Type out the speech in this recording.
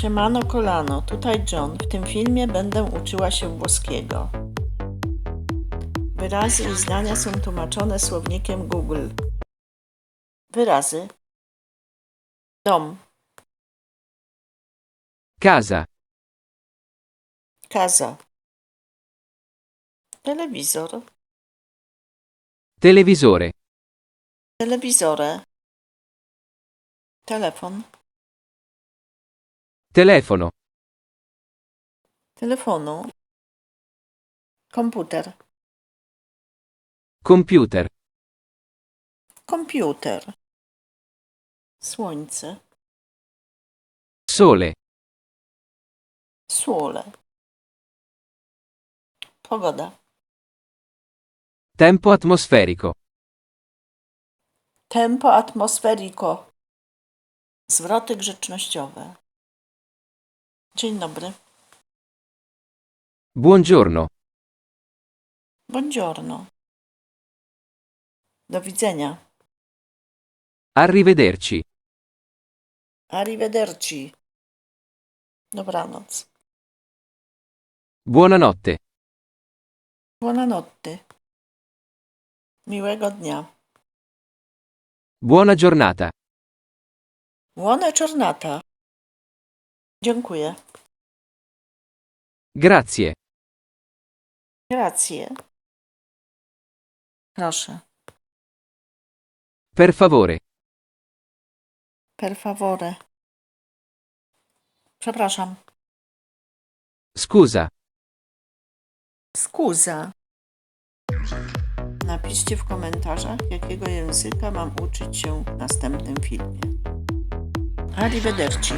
Siemano kolano, tutaj John. W tym filmie będę uczyła się włoskiego. Wyrazy i zdania są tłumaczone słownikiem Google. Wyrazy. Dom, Casa. casa. Telewizor, Televisore. telewizore. Telefon, Telefono. telefonu. Komputer, Computer. komputer. Słońce, Sole. słole. Pogoda. Tempo atmosferico. Tempo atmosferico. Zwroty grzecznościowe. Dzień dobry. Buongiorno. Buongiorno. Do widzenia. Arrivederci. Arrivederci. Dobranoc. Buonanotte. Buonanotte. Miłego dnia. Buona giornata. Buona giornata. Dziękuję. Grazie. Grazie. Proszę. Per favore. Per favore. Przepraszam. Scusa. Skuza. Napiszcie w komentarzach, jakiego języka mam uczyć się w następnym filmie. Arrivederci.